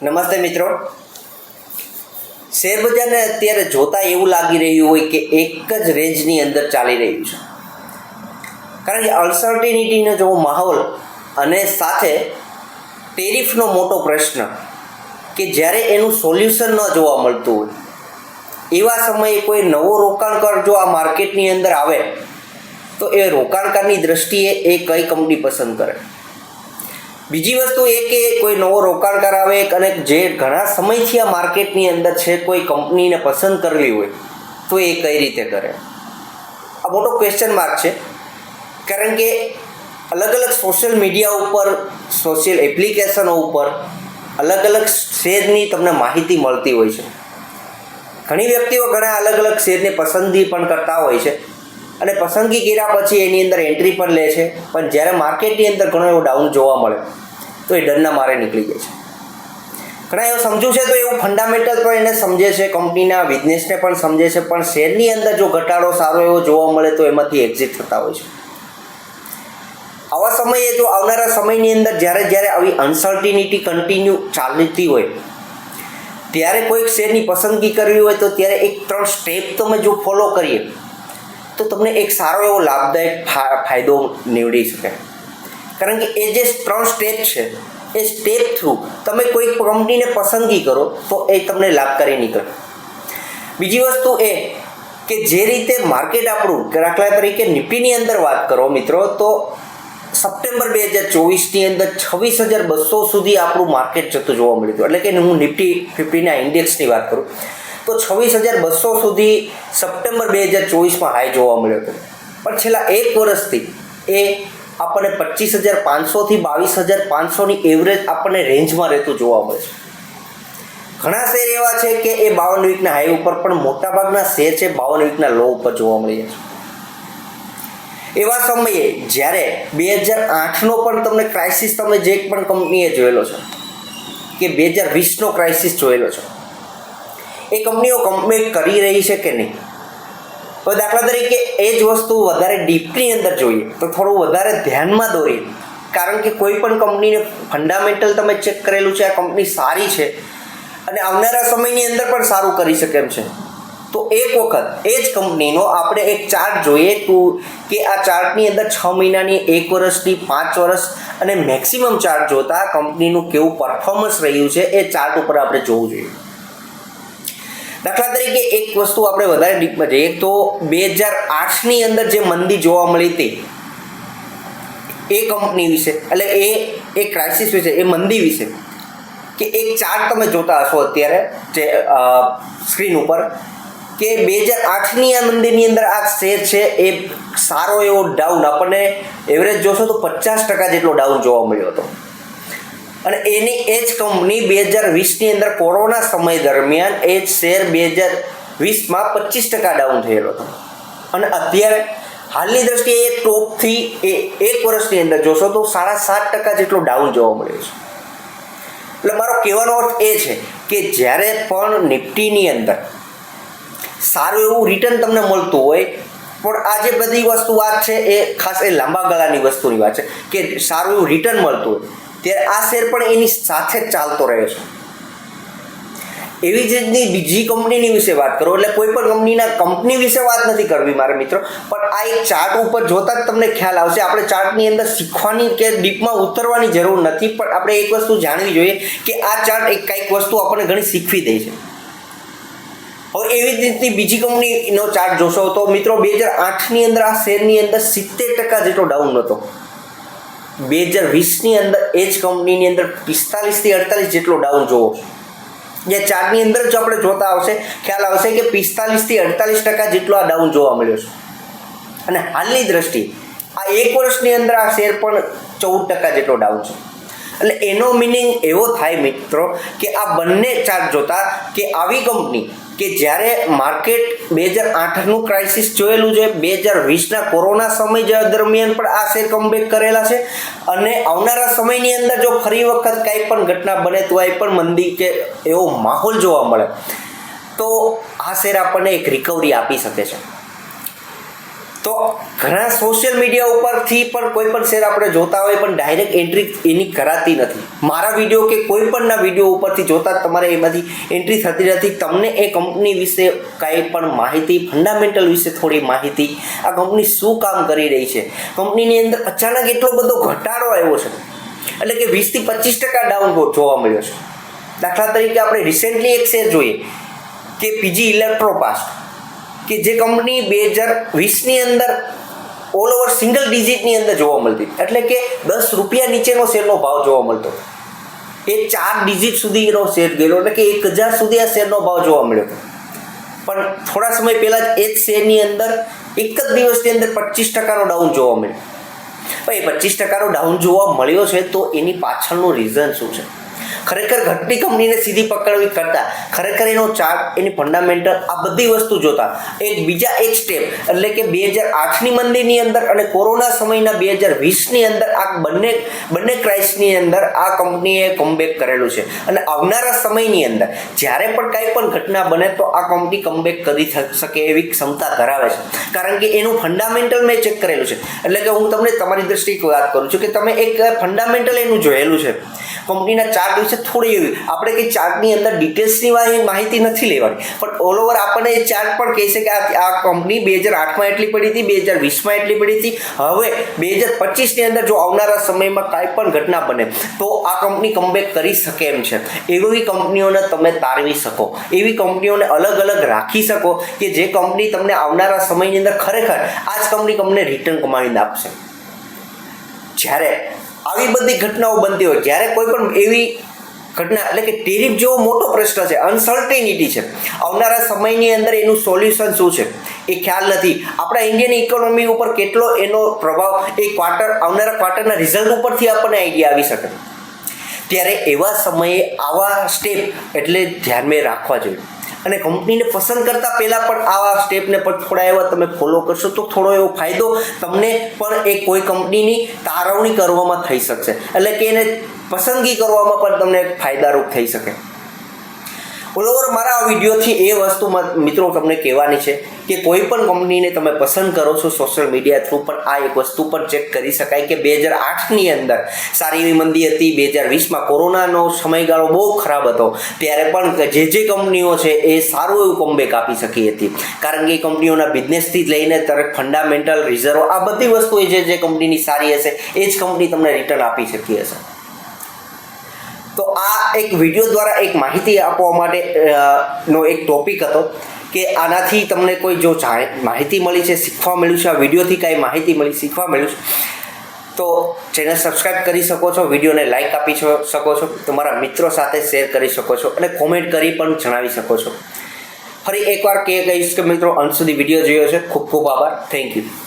નમસ્તે મિત્રો. શેર બજારને અત્યારે જોતા એવું લાગી રહ્યું હોય કે એક જ રેન્જની અંદર ચાલી રહ્યું છે. કારણ કે અનસર્ટિનિટીનો જો માહોલ અને સાથે ટેરિફનો મોટો પ્રશ્ન કે જ્યારે એનું સોલ્યુશન ન જોવા મળતું હોય, એવા સમયે કોઈ નવો રોકાણકાર જો આ માર્કેટની અંદર આવે, તો એ રોકાણકારની દ્રષ્ટિએ એ કઈ કંપની પસંદ કરે? બીજી વસ્તુ એ કે કોઈ નવો રોકાણકાર આવે અને જે ઘણા સમયથી આ માર્કેટની અંદર છે, કોઈ કંપનીને પસંદ કરવી હોય, તો એ કઈ રીતે કરે? આ મોટો ક્વેશ્ચન માર્ક છે. કારણ કે અલગ અલગ સોશિયલ મીડિયા ઉપર સોશિયલ એપ્લિકેશનો ઉપર અલગ અલગ શેરની તમને માહિતી મળતી હોય છે. ઘણી વ્યક્તિઓ ઘણા અલગ અલગ શેરની પસંદગી પણ કરતા હોય છે. અને પસંદગી કર્યા પછી એની અંદર એન્ટ્રી પણ લે છે. પણ જ્યારે માર્કેટની અંદર ઘણો એવો ડાઉન જોવા મળે, તો એ ડરના મારે નીકળી જાય છે. ઘણા એવું સમજવું છે તો એવું ફંડામેન્ટલ પણ એને સમજે છે કંપનીના બિઝનેસને પણ સમજે છે, પણ શેરની અંદર જો ઘટાડો સારો એવો જોવા મળે તો એમાંથી એક્ઝિટ થતા હોય છે. આવા સમયે જો આવનારા સમયની અંદર જ્યારે જ્યારે આવી અનસર્ટિનિટી કન્ટિન્યુ ચાલતી હોય, ત્યારે કોઈક શેરની પસંદગી કરવી હોય તો ત્યારે એક ત્રણ સ્ટેપ તમે જો ફોલો કરીએ. તો તમને એક સારો એવો લાભદાયક ફાયદો નીવડી શકે. કારણ કે એ જે ત્રણ સ્ટેપ છે, એ સ્ટેપ થ્રુ તમે કોઈ કંપનીને પસંદગી કરો, તો એ તમને લાભકારી નીકળે. બીજી વસ્તુ એ કે જે રીતે માર્કેટ આપણું દાખલા તરીકે નિફ્ટીની અંદર વાત કરો મિત્રો, તો સપ્ટેમ્બર બે હજાર ચોવીસની અંદર છવ્વીસ હજાર બસો સુધી આપણું માર્કેટ જતું જોવા મળ્યું હતું. એટલે કે હું નિફ્ટી, ફિફ્ટીના ઇન્ડેક્સની વાત કરું. તો છવ્વીસ હજાર બસો સુધી સપ્ટેમ્બર બે હજાર ચોવીસમાં હાઈ જોવા મળ્યો હતો. પણ છેલ્લા એક વર્ષથી એ આપણને પચીસ હજાર પાંચસોથી બાવીસ હજાર પાંચસોની એવરેજ આપણને રેન્જમાં રહેતું જોવા મળે છે. ઘણા શેર એવા છે કે એ બાવન વીકના હાઈ ઉપર પણ મોટાભાગના શેર છે બાવન વીકના લો ઉપર જોવા મળી છે. એવા સમયે જ્યારે બે હજાર આઠનો પણ તમને ક્રાઇસિસ તમે જે પણ કંપનીએ જોયેલો છે, કે બે હજાર વીસનો ક્રાઇસિસ જોયેલો છે એ કંપનીઓ કંપની કરી રહી છે કે નહીં? તો દાખલા તરીકે એ જ વસ્તુ વધારે ડીપની અંદર જોઈએ, તો થોડું વધારે ધ્યાનમાં દોરીએ. કારણ કે કોઈ પણ કંપનીને ફંડામેન્ટલ તમે ચેક કરેલું છે, આ કંપની સારી છે, અને આવનારા સમયની અંદર પણ સારું કરી શકે એમ છે. તો એક વખત, એ જ કંપનીનો આપણે એક ચાર્ટ જોઈએ તો કે આ ચાર્ટની અંદર છ મહિનાની, એક વર્ષની, પાંચ વર્ષ, અને મેક્સિમમ ચાર્ટ જોતા કંપનીનું કેવું પરફોર્મન્સ રહ્યું છે, એ ચાર્ટ ઉપર આપણે જોવું જોઈએ. દાખલા તરીકે એક વસ્તુ આપણે વધારે ડીપમાં જઈએ તો બે હજાર આઠની અંદર જે મંદી જોવા મળી હતી, એ કંપની વિશે, એટલે એ એ ક્રાઇસિસ વિશે, એ મંદી વિશે, કે એક ચાર્ટ તમે જોતા હશો અત્યારે જે સ્ક્રીન ઉપર, કે બે હજાર આઠની આ મંદિરની અંદર આ શેર છે એ સારો એવો ડાઉન આપણને એવરેજ જોશો તો પચાસ ટકા જેટલો ડાઉન જોવા મળ્યો હતો. અને એની એ જ કંપની બે હજાર વીસની અંદર કોરોના સમય દરમિયાન એ જ શેર બે હજાર વીસમાં પચીસ ટકા ડાઉન થયેલો હતો. અને અત્યારે હાલની દ્રષ્ટિએ એ ટોપથી એ એક વર્ષની અંદર જોશો તો સાડા સાત ટકા જેટલો ડાઉન જોવા મળ્યો છે. એટલે મારો કહેવાનો અર્થ એ છે કે જ્યારે પણ નિફ્ટીની અંદર સારું એવું રિટર્ન તમને મળતું હોય, પણ આ જે બધી વસ્તુ વાત છે એ ખાસ એ લાંબા ગાળાની વસ્તુની વાત છે કે સારું એવું રિટર્ન મળતું હોય ત્યારે આ શેર પણ એની સાથે જ ચાલતો રહે છે. એવી જ રીતની બીજી કંપનીની વિશે વાત કરો, એટલે કોઈ પણ કંપનીના કંપની વિશે વાત નથી કરવી મારા મિત્રો, પણ આ એક ચાર્ટ ઉપર જોતા જ તમને ખ્યાલ આવશે. આપણે ચાર્ટની અંદર શીખવાની કે ડીપમાં ઉતરવાની જરૂર નથી, પણ આપણે એક વસ્તુ જાણવી જોઈએ કે આ ચાર્ટ એક કંઈક વસ્તુ આપણને ઘણી શીખવી દે છે. હવે એવી જ રીતની બીજી કંપનીનો ચાર્ટ જોશો તો મિત્રો બે હજાર આઠની અંદર આ શેરની અંદર સિત્તેર ટકા જેટલો ડાઉન હતો. બે હજાર વીસની અંદર એ જ કંપનીની અંદર પિસ્તાલીસથી અડતાલીસ જેટલો ડાઉન જોવો જે ચાર્ટની અંદર જો આપણે જોતા આવશે, ખ્યાલ આવશે કે પિસ્તાલીસથી અડતાલીસ ટકા જેટલો આ ડાઉન જોવા મળ્યો છે. અને હાલની દ્રષ્ટિ, આ એક વર્ષની અંદર આ શેર પણ ચૌદ ટકા જેટલો ડાઉન છે. એટલે એનો મિનિંગ એવો થાય મિત્રો કે આ બંને ચાર્ટ જોતા કે આવી કંપની કે જ્યારે માર્કેટ બે હજાર આઠનું ક્રાઇસિસ જોયેલું છે, બે હજાર વીસના કોરોના સમય દરમિયાન પણ આ શેર કમબેક કરેલા છે. અને આવનારા સમયની અંદર જો ફરી વખત કાંઈ પણ ઘટના બને, તો એ પણ મંદી કે એવો માહોલ જોવા મળે. તો આ શેર આપણને એક રિકવરી આપી શકે છે. તો ઘણા સોશિયલ મીડિયા ઉપરથી પણ કોઈ પણ શેર આપણે જોતા હોય પણ ડાયરેક્ટ એન્ટ્રી એની કરાતી નથી. મારા વીડિયો કે કોઈ પણના વીડિયો ઉપરથી જોતા તમારે એમાંથી એન્ટ્રી થતી નથી. તમને એ કંપની વિશે કાંઈ પણ માહિતી ફંડામેન્ટલ વિશે થોડી માહિતી, આ કંપની શું કામ કરી રહી છે? કંપનીની અંદર અચાનક એટલો બધો ઘટાડો આવ્યો છે. એટલે કે વીસથી પચીસ ટકા ડાઉન જોવા મળ્યો છે. દાખલા તરીકે આપણે રિસેન્ટલી એક શેર જોઈએ કે પીજી ઇલેક્ટ્રોપાસ્ટ કે જે કંપની બે હજાર વીસની અંદર ઓલ ઓવર સિંગલ ડિજિટની અંદર જોવા મળતી. એટલે કે દસ રૂપિયા નીચેનો શેરનો ભાવ જોવા મળતો. એ ચાર ડિજિટ સુધીનો શેર ગયેલો એટલે કે એક હજાર સુધી આ શેરનો ભાવ જોવા મળ્યો. પણ થોડા સમય પહેલાં જ એ જ શેરની અંદર એક જ દિવસની અંદર પચીસ ટકાનો ડાઉન જોવા મળ્યો. ભાઈ પચીસ ટકાનો ડાઉન જોવા મળ્યો છે તો એની પાછળનું રીઝન શું છે? ખરેખર ઘટતી કંપનીને સીધી પકડવી કરતા, ખરેખર એનો ચાર્ટ એની ફંડામેન્ટલ આ બધી વસ્તુ જોતા. એક બીજા એક સ્ટેપ એટલે કે બે હજાર આઠની મંદીની અંદર અને કોરોના સમયના બે હજાર વીસની અંદર આ બંને બંને ક્રાઇસની અંદર આ કંપનીએ કમબેક કરેલું છે. અને આવનારા સમયની અંદર, જ્યારે પણ કાંઈ પણ ઘટના બને તો આ કંપની કમબેક કરી શકે એવી ક્ષમતા ધરાવે છે. કારણ કે એનું ફંડામેન્ટલ મેં ચેક કરેલું છે. એટલે કે હું તમને તમારી દ્રષ્ટિએ વાત કરું છું કે તમે એક ફંડામેન્ટલ એનું જોયેલું છે. કંપનીના ચાર્ટ વિશે થોડી એવી. આપણે કંઈ ચાર્ટની અંદર ડિટેલ્સની માહિતી નથી લેવાની. પણ ઓલ ઓવર આપણને એ ચાર્ટ પણ કહે છે કે આ કંપની બે હજાર આઠમાં એટલી પડી હતી, બે હજાર વીસમાં એટલી પડી હતી. હવે બે હજાર પચીસની અંદર જો આવનારા સમયમાં કાંઈ પણ ઘટના બને, તો આ કંપની કમબેક કરી શકે એમ છે. એવી કંપનીઓને તમે તારવી શકો. એવી કંપનીઓને અલગ અલગ રાખી શકો કે જે કંપની તમને આવનારા સમયની અંદર ખરેખર આ જ કંપની તમને રિટર્ન કમાવીને આપશે. જ્યારે આવી બધી ઘટનાઓ બનતી હોય, જ્યારે કોઈ પણ એવી ઘટના એટલે કે ટેરિફ જેવો મોટો પ્રશ્ન છે અનસર્ટેનિટી છે. આવનારા સમયની અંદર એનું સોલ્યુશન શું છે? એ ખ્યાલ નથી. આપણા ઇન્ડિયન ઇકોનોમી ઉપર કેટલો એનો પ્રભાવ, એ ક્વાર્ટર આવનારા ક્વાર્ટરના રિઝલ્ટ ઉપરથી આપણને આઈડિયા આવી શકે. ત્યારે એવા સમયે આવા સ્ટેપ એટલે ધ્યાનમાં રાખવા જોઈએ. અને કંપનીને પસંદ કરતા પહેલાં પણ આવા સ્ટેપને પણ થોડા એવા તમે ફોલો કરશો તો થોડો એવો ફાયદો તમને પણ એ કોઈ કંપનીની તારવણી કરવામાં થઈ શકશે. એટલે કે એને પસંદગી કરવામાં પણ તમને ફાયદારૂપ થઈ શકે. ઓવર મારા આ વિડીયોથી એ વસ્તુ મિત્રો તમને કહેવાની છે કે કોઈ પણ કંપનીને તમે પસંદ કરો છો સોશિયલ મીડિયા થ્રુ પણ આ એક વસ્તુ પણ ચેક કરી શકાય કે બે હજાર આઠની અંદર સારી એવી મંદી હતી, બે હજાર વીસમાં કોરોનાનો સમયગાળો બહુ ખરાબ હતો. ત્યારે પણ જે જે કંપનીઓ છે એ સારું એવું કમબેક આપી શકી હતી. કારણ કે એ કંપનીઓના બિઝનેસથી લઈને તરત ફંડામેન્ટલ રિઝર્વ આ બધી વસ્તુઓ જે જે કંપનીની સારી હશે, એ જ કંપની તમને રિટર્ન આપી શકી હશે. તો આ એક વીડિયો દ્વારા એક માહિતી આપવા માટે નો એક ટોપિક હતો કે આનાથી તમને કોઈ જો માહિતી મળી છે, શીખવા મળ્યું છે, આ વિડીયોથી કાંઈ માહિતી મળી, શીખવા મળ્યું છે, તો ચેનલ સબસ્ક્રાઈબ કરી શકો છો વિડીયોને લાઇક આપી શકો છો, તમારા મિત્રો સાથે શેર કરી શકો છો અને કોમેન્ટ કરી પણ જણાવી શકો છો. ફરી એકવાર કે કહીશ કે મિત્રો, અંત સુધી વીડિયો જોયો છે, ખૂબ ખૂબ આભાર થેન્ક યુ